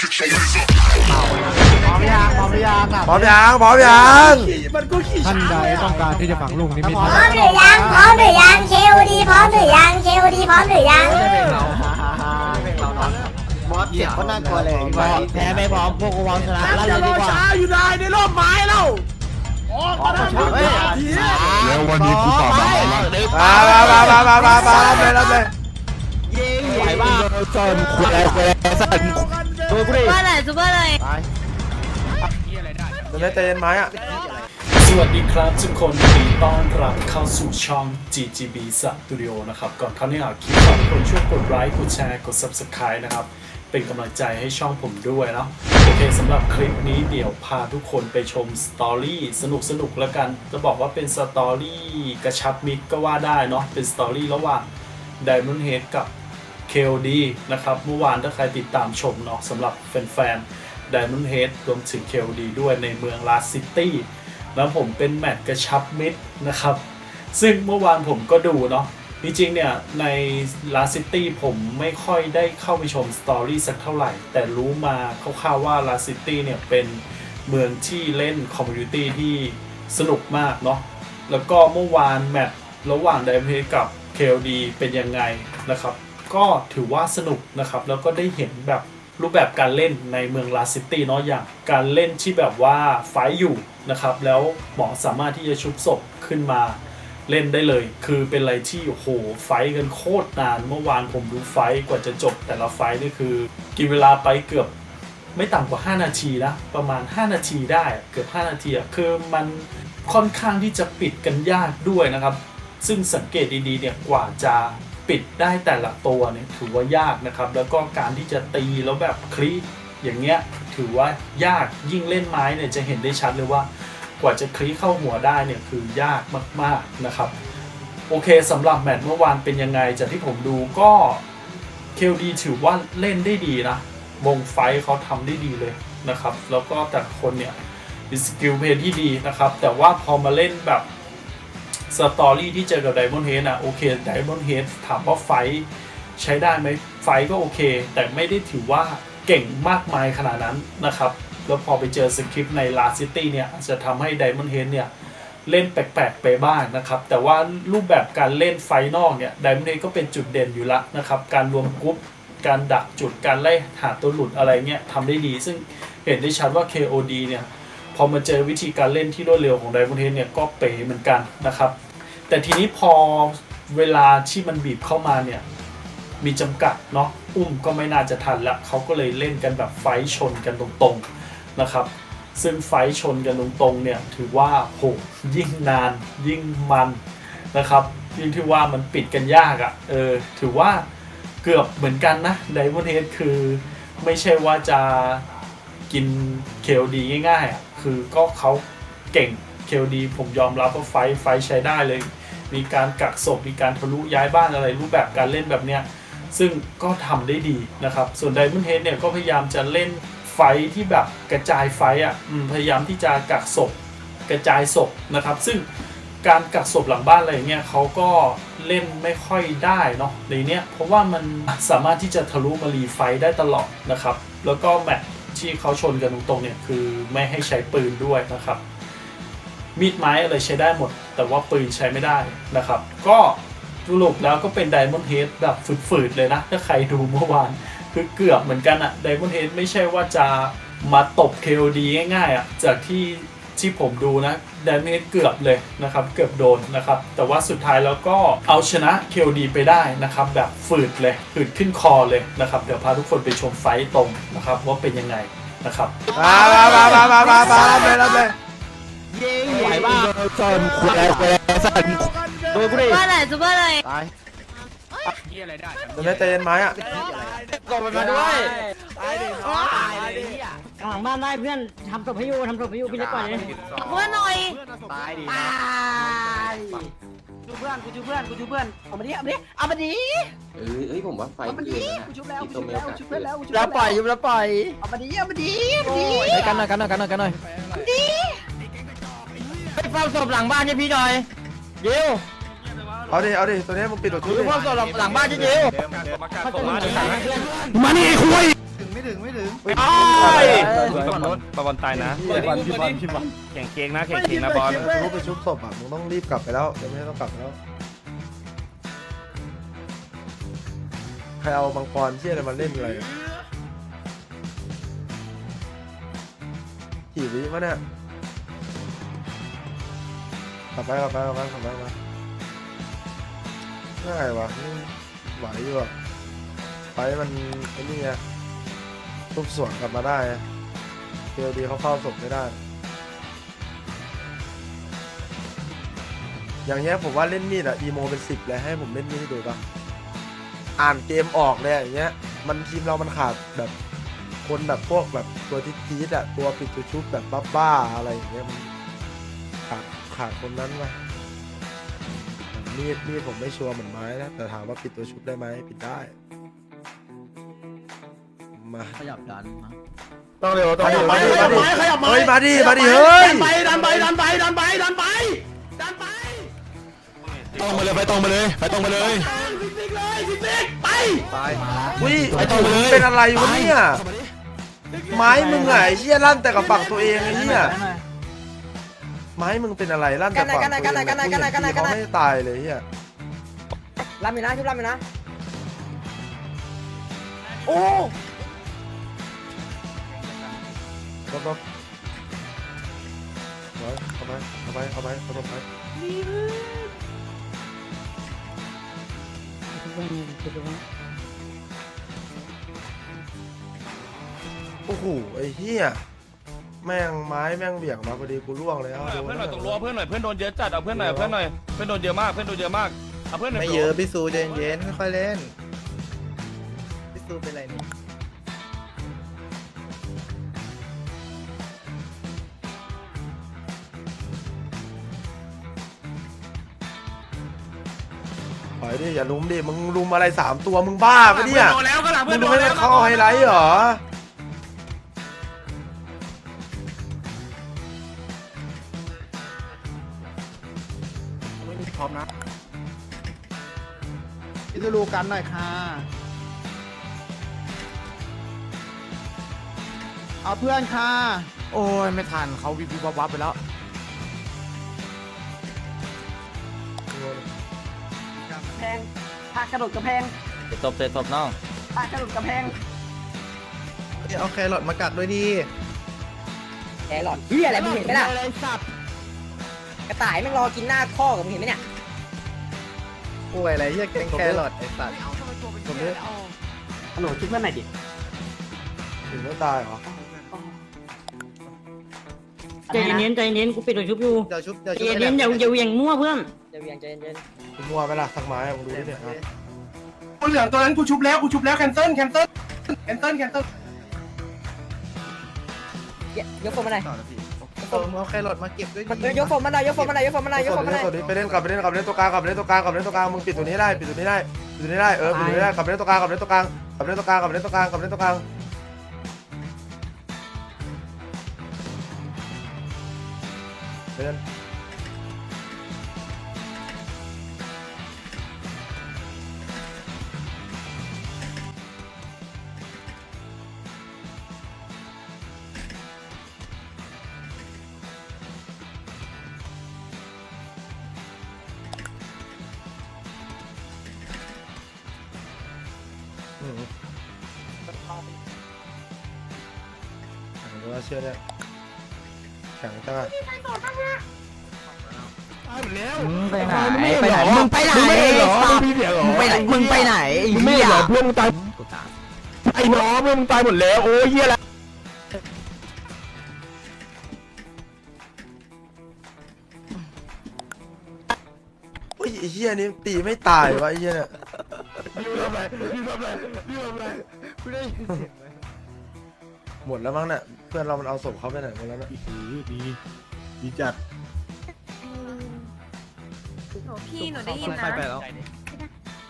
พร้อมยังพร้อมหรือยังอะพร้อมยังพร้อมยังท่านใดต้องการที่จะฝังลูกนิมิตพร้อมพร้อมหรือยังพร้อมหรือยังเคโอดีพร้อมหรือยังเคโอดีพร้อมหรือยังบอสเสียงก็น่ากลัวเลยแพ้ไม่พร้อมพวกกูพร้อมชนะลั่นเลยดีกว่าอยู่ได้ในร่มไม้แล้วอ๋อมาได้เฮ้ยแล้ววันนี้กูตอบมาแล้วมามามามามามารับเลยรับเลยไหวบ้าจนคุยคุยสั่น โดนกูดิซูเปอร์เลยซูเปอร์เลยตอนนี้ใจเย็นไหมอะ สวัสดีครับทุกคนยินดีต้อนรับเข้าสู่ช่อง GGB Studio นะครับ ก่อนเข้าเนื้อหาคลิปฝากทุกคนช่วยกดไลค์กดแชร์กด Subscribe นะครับ เป็นกำลังใจให้ช่องผมด้วยเนาะโอเคสำหรับคลิปนี้เดี๋ยวพาทุกคนไปชมสตอรี่สนุกสนุกๆแล้วกัน จะบอกว่าเป็นสตอรี่กระชับมิตรก็ว่าได้เนาะเป็นสตอรี่ระหว่าง Diamond Head กับ KOD นะครับเมื่อวานถ้าใครติดตามชมเนาะสำหรับแฟนๆ Diamond Head รวมถึง KOD ด้วยในเมืองลาสซิตี้แล้วผมเป็นแมตช์กระชับมิตรนะครับ ซึ่งเมื่อวานผมก็ดูเนาะจริงๆเนี่ยในลาซิตี้ผมไม่ค่อยได้เข้าไปชมสตอรี่สักเท่าไหร่ แต่รู้มาคร่าวๆว่าลาซิตี้เนี่ยเป็นเมืองที่เล่นคอมมูนิตี้ที่สนุกมากเนาะแล้วก็เมื่อวานแมตช์ระหว่างไดมเ d กับ KLD เป็นยังไงนะครับ ก็ถือว่าสนุกนะครับ แล้วก็ได้เห็นแบบรูปแบบการเล่นในเมืองลาซิตี้เนาะอย่าง การเล่นที่แบบว่าไฟอยู่นะครับ แล้วหมอสามารถที่จะชุบศพขึ้นมาเล่นได้เลย คือเป็นอะไรที่โหไฟกันโคตรนาน เมื่อวานผมดูไฟกว่าจะจบ แต่ละไฟนี่คือ กินเวลาไปเกือบไม่ต่ำกว่า 5 นาทีนะประมาณ 5 นาทีได้เกือบ 5 นาทีอะคือมันค่อนข้างที่จะปิดกันยากด้วยนะครับ ซึ่งสังเกตดีๆเนี่ยกว่าจะ ปิดได้แต่ละตัวเนี่ยถือว่ายากนะครับ แล้วก็การที่จะตีแล้วแบบคลิกอย่างเงี้ยถือว่ายากยิ่งเล่นไม้เนี่ยจะเห็นได้ชัดเลยว่ากว่าจะคลิกเข้าหัวได้เนี่ยคือยากมากๆนะครับโอเคสำหรับแมตช์เมื่อวานเป็นยังไงจากที่ผมดูก็ KLD ถือว่าเล่นได้ดีนะวงไฟท์เขาทำได้ดีเลยนะครับ แล้วก็แต่คนเนี่ยมีสกิลเพลย์ที่ดีนะครับ แต่ว่าพอมาเล่นแบบ สตอรี่ที่เจอกับไดมอนด์เฮดอะโอเคไดมอนด์เฮดถามว่าไฟใช้ได้ไหมไฟก็โอเค แต่ไม่ได้ถือว่าเก่งมากมายขนาดนั้นนะครับ แล้วพอไปเจอสคริปต์ในลาซิตี้เนี่ยอาจจะทำให้ไดมอนด์เฮดเนี่ยเล่นแปลกๆไปบ้างนะครับ แต่ว่ารูปแบบการเล่นไฟนอกเนี่ยไดมอนด์เฮดก็เป็นจุดเด่นอยู่ล้วนะครับ การรวมกรุ๊ปการดักจุดการไล่หาตัวหลุดอะไรเงี้ยทำได้ดี ซึ่งเห็นได้ชัดว่า KOD เนี่ย พอมาเจอวิธีการเล่นที่รวดเร็วของไดมอนเฮดเนี่ยก็เป๋เหมือนกันนะครับ แต่ทีนี้พอเวลาที่มันบีบเข้ามาเนี่ยมีจำกัดเนาะอุ้มก็ไม่น่าจะทันละเขาก็เลยเล่นกันแบบไฟชนกันตรงๆนะครับ ซึ่งไฟชนกันตรงๆเนี่ยถือว่าโหยิ่งนานยิ่งมันนะครับยิ่งที่ว่ามันปิดกันยากอะ่ะเออถือว่าเกือบเหมือนกันนะไดมอนเฮดคือไม่ใช่ว่าจะกินเคลดีง่ายๆอะ่ะ คือก็เขาเก่งเคลดีผมยอมรับว่าไฟไฟใช้ได้เลย มีการกักศพมีการทะลุย้ายบ้านอะไรรูปแบบการเล่นแบบเนี้ยซึ่งก็ทำได้ดีนะครับ ส่วน Diamond Head เนี่ยก็พยายามจะเล่นไฟที่แบบกระจายไฟท์อะพยายามที่จะกักศพกระจายศพนะครับ ซึ่งการกักศพหลังบ้านอะไรเงี้ยเขาก็เล่นไม่ค่อยได้เนาะในเนี้ยเพราะว่ามันสามารถที่จะทะลุมารีไฟได้ตลอดนะครับ แล้วก็แมตช์ ที่เขาชนกันตรงๆเนี่ยคือไม่ให้ใช้ปืนด้วยนะครับ มีดไม้อะไรใช้ได้หมด แต่ว่าปืนใช้ไม่ได้นะครับ ก็สรุปแล้วก็เป็นไดมอนด์เฮดแบบฝืดๆเลยนะ ถ้าใครดูเมื่อวานคือเกือบเหมือนกันอะไดมอนด์เฮดไม่ใช่ว่าจะมาตบ KOD ง่ายๆอะจากที่ ที่ผมดูนะดนเฮดเกือบเลยนะครับ เกือบโดนนะครับ แต่ว่าสุดท้ายแล้วก็เอาชนะ KOD ไปได้นะครับ แบบฝืดเลยฝืดขึ้นคอเลยนะครับ เดี๋ยวพาทุกคนไปชมไฟต์ตรงนะครับ ว่าเป็นยังไงนะครับมามามามามามามารับเลยรับเลยไหวบ้าจนคุยคุยสั่นโดนกูดิซูเปอร์เลยซูเปอร์ เลยตายตอนนี้ใจเย็นไหมอะกดมันมาด้วยตายดิตายดิกลางบ้านได้เพื่อนทำศพให้อยู่ทำศพให้อยู่พี่เล็กก่อนเลยเพื่อนหน่อยตายดิตายชูเพื่อนกูชูเพื่อนกูชูเพื่อนเอามาดิเอามาดิเอามาดิเออเอ้ยผมว่าไฟเอามาเกิดินนะกูชูแล้วอีกูโตชูเมแล้วลกูกะชูแล้วกูชูแล้แล้ววปล่อยยุบแล้วปล่อยเอามาดิเอามาดิเอามาดิไปกันหน่อยกันหน่อยกันหน่อยกันหน่อยไปเฝ้าศพหลังบ้านเนี่ยพี่หน่อยเดี๋ยว เอาดิเอาดิตัวนี้มึงปิดตัวชุดดูดิเฝ้าศพหลังบ้านเดี๋ยวเขาจะมีหนังเพื่อนมานี่คุยถึงไม่ถึงไม่ถึงไอ้บอลบอลตายนะบอลพี่บอลพี่บอลแข่งเค้งนะแข่งเค้งนะบอลรู้ไปชุบศพอะมึงต้องรีบกลับไปแล้วเดี๋ยวไม่ให้ต้องกลับไปแล้วใครเอามังกรเชี่ยอะไรมาเล่นอะไรอะกี่วิวะเนี่ยกลับไปกลับไปกลับไปกลับไปกลับไป ง่ายวะนี่ไหวอยู่อะไปมันไอ้นี่ไงทุบสวนกลับมาได้เดียวดีเขาเข้าศพไม่ได้ อย่างเงี้ยผมว่าเล่นมีดอะอีโมเป็นสิบเลยให้ผมเล่นมีดให้ดูปะอ่านเกมออกเลยอะอย่างเงี้ย มันทีมเรามันขาดแบบคนแบบพวกแบบตัวทิทีดอะตัวปิดตัวชุบแบบบ้าๆอะไรอย่างเงี้ยมันขาดขาดคนนั้นมา มีดมีดผมไม่ชัวร์เหมือนไม้นะแต่ถามว่าปิดตัวชุบได้ไหมปิดได้ มาขยับดันนะต้องเร็วต้องขเร็ยับวไปมาดิขยับมาไปดิขยับไปเฮ้ยมาดิมาดิเฮ้ยดันไปดันไปดันไปดันไปดันไปตรงไปเลยไปตรงไปเลยไปตรงไปเลยฟิกฟิกเลยฟิกฟิกไปอุ้ยไปต่อเลยเป็นอะไรวะเนี่ยไม้มึงอะไอ้เหี้ยลั่นแต่กับฝั่งตัวเองไอ้เหี้ย ไม้มึงเป็นอะไรลั่นแต่ฝั่งตัวเองกันหน่อยกันหน่อยกันหน่อยกันหน่อยกันหน่อยเขาไม่ตายเลยเหี้ยลำอยู่นะชุบลำอยู่นะ โอ้ก็ก็เอาไปเอาไปเอาไปเอาไปเอาไปโอ้โหไอ้เหี้ย แม่งไม้แม่งเบี่ยงมาพอดีกูล่วงเลยเอาดูเพื่อนหน่อยตรงรั้วเพื่อนหน่อยเพื่อนโดนเยอะจัดเอาเพื่อนหน่อยเพื่อนหน่อยเพื่อนโดนเยอะมากเพื่อนโดนเยอะมากเอาเพื่อนหน่อยไม่เยอะพี่ซูเย็นเย็นๆค่อยๆเล่นพี่ซูเป็นไรเนี่ยปล่อยดิอย่าลุมดิมึงลุมอะไรสามตัวมึงบ้าปะเนี่ยโดนแล้วก็หลังมึเพื่องนดูโดนให้แล้มัวนเข้าไฮไลท์เหรอ พร้อมนะพี่ซูรูกันหน่อยค่ะ เอาเพื่อนค่ะ โอ้ยไม่ทันเขาวิบวิบวับวับไปแล้ว แพงพากระโดดกระแพงเตะตบเตะตบน้องพากระโดดกระแพงเอาแครอทมากัดด้วยดิแกหลอดเฮียอะไรมึงเห็นไหมล่ะ กระต่ายแม่งรอกินหน้าข้อกับมึงเห็นไหมเนี่ยป่วยอะไรเฮียแกงแครอทไอ้สัตว์คนนี้ฮัลโหลชุบเพื่อนหน่อยดิถึงไม่ตายเหรอใจเย็นๆใจเย็นๆกูปิดตัวชุบอยู่เดี๋ยวชุบเดี๋ยวใจชุบเย็นๆอย่าอย่าเหวี่ยงมั่วเพื่อนจะเวียงใจเย็นกูมัวไปละสักไม้อะมึงดูดิเนี่ยอะคนเหลืองตัวนั้นกูชุบแล้วกูชุบแล้วแคนเซิลแคนเซิลแคนเซิลแคนเซิลยกโฟมมาหน่อย เออมึงเอาแครอทมาเก็บด้วยดิยกโฟมมาหน่อยยกโฟมมาหน่อยยกโฟมมาหน่อยยกโฟมมาหน่อยตัวนี้ไปเล่นกลับไปเล่นกลับไปเล่นตัวกลางกลับไปเล่นตัวกลางกลับไปเล่นตัวกลางมึงปิดตัวนี้ได้ปิดตัวนี้ได้ปิดตัวนี้ได้เออปิดตัวนี้ได้กลับไปเล่นตัวกลางกลับไปเล่นตัวกลางกลับไปเล่นตัวกลางกลับไปเล่นตัวกลางกลับไปเล่นตัวกลางเล่น อืมแข็งตัวเชื่อเนี่ยแข็งจังอะไปไหนไปไหนมึงไปไหนมึงไหรอมึงมีเสียงเหรอมึงไปไหนมึงไปไหนมึงไม่เหรอเพื่อนมึงตายไอ้น้องเพื่อนมึงตายหมดแล้วโอ้ยเฮี้ยละโอ้ยไอ้เหี้ยนี่ตีไม่ตายวะไอ้เหี้ยเนี่ย พี่ทำอะไรพี่ทำอะไรพี่ทำอะไรหมดแล้วมั้งเนี่ยเพื่อนเรามันเอาศพเขาไปไหนหมดแล้วเนี่ยดีดีจัดพี่หนูได้ยินนะ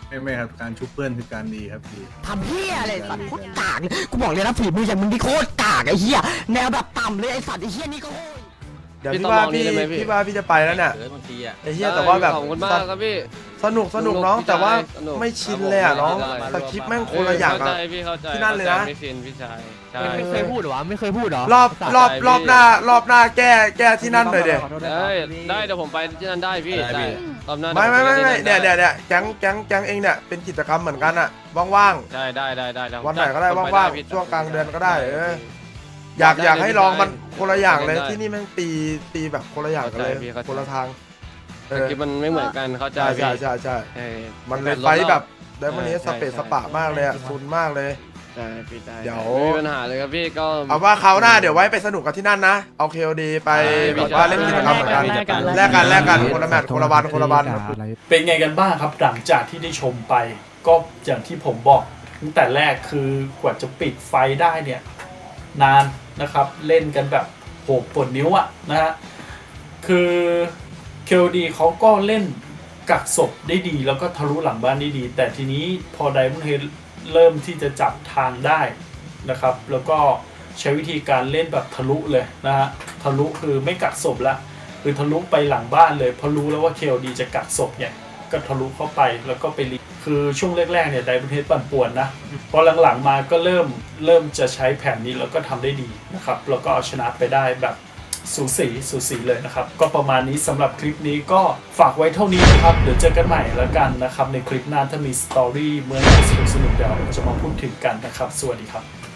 ไม่ไม่ครับ การชุบเพื่อนคือการดีครับดีทำเฮียอะไรสัตว์โคตรกากเลยกูบอกเลยนะฝีมืออย่างมึงนี่โคตรกากไอ้เฮียแนวแบบต่ำเลยไอ้สัตว์ไอ้เฮียนี่ก็โง่ เดี๋ยวพี่ว่าพี่ พี่ว่าพี่จะไปแล้วเนี่ยบางทีอะ ไอ้เหี้ยแต่ว่าแบบขอบคุณมากครับพี่ สนุกสนุกน้องสนุกแต่ว่าสนุก ไม่ชินเลยอะน้องได้ได้สคริปต์แม่งคนละอย่างเข้าใจอะพี่เข้าใจที่นั่นเลยนะไม่ชินพี่ชายใช่ไม่เคยพูดหรอไม่เคยพูดหรอรอบรอบรอบหน้ารอบหน้าแก้แก้ที่นั่นหน่อยเด็ได้ได้เดี๋ยวผมไปที่นั่นได้พี่ได้รอบหน้าไม่ไม่ไม่ไม่ดี๋เนี่ยวผมปที่เนี่ยเนี่ยแก๊งแก๊งแก๊งเองเนี่ยเป็นกิจกรรมเหมือนกันอะว่าง ได้ได้ได้ได้เยวๆผมวันไหนก็ได้ผมปว่างพี่ๆช่วงกลางเดือนก็ได้เออ อยากอยากให้ลองมันคนละอย่างเลยได้ ที่นี่แม่งตีตีแบบคนละอย่างกันเลยเข้าใจพี่เข้าใจ คนละทางเอสอคริปต์มันไม่เหมือนกันเข้าใจใช่พี่ใช่ใช่ใช่เออมันเลยรถไฟท์แบบเราไดมอนนี้ใช่สเปซใช่สปะมากเลยอะซุนมากเลยใช่พี่ได้เดี๋ยว ไม่มีปัญหาเลยครับพี่ก็ เอาว่าคราวหน้าเดี๋ยวไว้ไปสนุกกันที่นั่นนะ เอาเคโอดีไปได้แบบว่าเล่นกิจกรรมเหมือนกันแลกกัน แลกกันแลกกันคนละแมตช์คนละวันคนละวัน เป็นไงกันบ้างครับหลังจากที่ได้ชมไป ก็อย่างที่ผมบอกตั้งแต่แรกคือกว่าจะปิดไฟได้เนี่ย นาน นะครับ เล่นกันแบบโหปวดนิ้วอะนะฮะคือเคลดีเขาก็เล่นกักศพได้ดีแล้วก็ทะลุหลังบ้านได้ดี แต่ทีนี้พอไดมอนเฮดเริ่มที่จะจับทางได้นะครับ แล้วก็ใช้วิธีการเล่นแบบทะลุเลยนะฮะทะลุคือไม่กักศพละคือทะลุไปหลังบ้านเลยเพราะรู้แล้วว่าเคลดีจะกักศพเนี่ยก็ทะลุเข้าไปแล้วก็ไปรี คือช่วงแรกๆเนี่ยไดมอนเฮดปั่นป่วนนะพอหลังๆมาก็เริ่มเริ่มจะใช้แผนนี้แล้วก็ทำได้ดีนะครับแล้วก็เอาชนะไปได้แบบสูสีสูสีเลยนะครับ ก็ประมาณนี้สำหรับคลิปนี้ก็ฝากไว้เท่านี้นะครับ เดี๋ยวเจอกันใหม่แล้วกันนะครับ ในคลิปหน้าถ้ามีสตอรี่เมื่อไหร่สนุกๆเดี๋ยวจะมาพูดถึงกันนะครับ สวัสดีครับ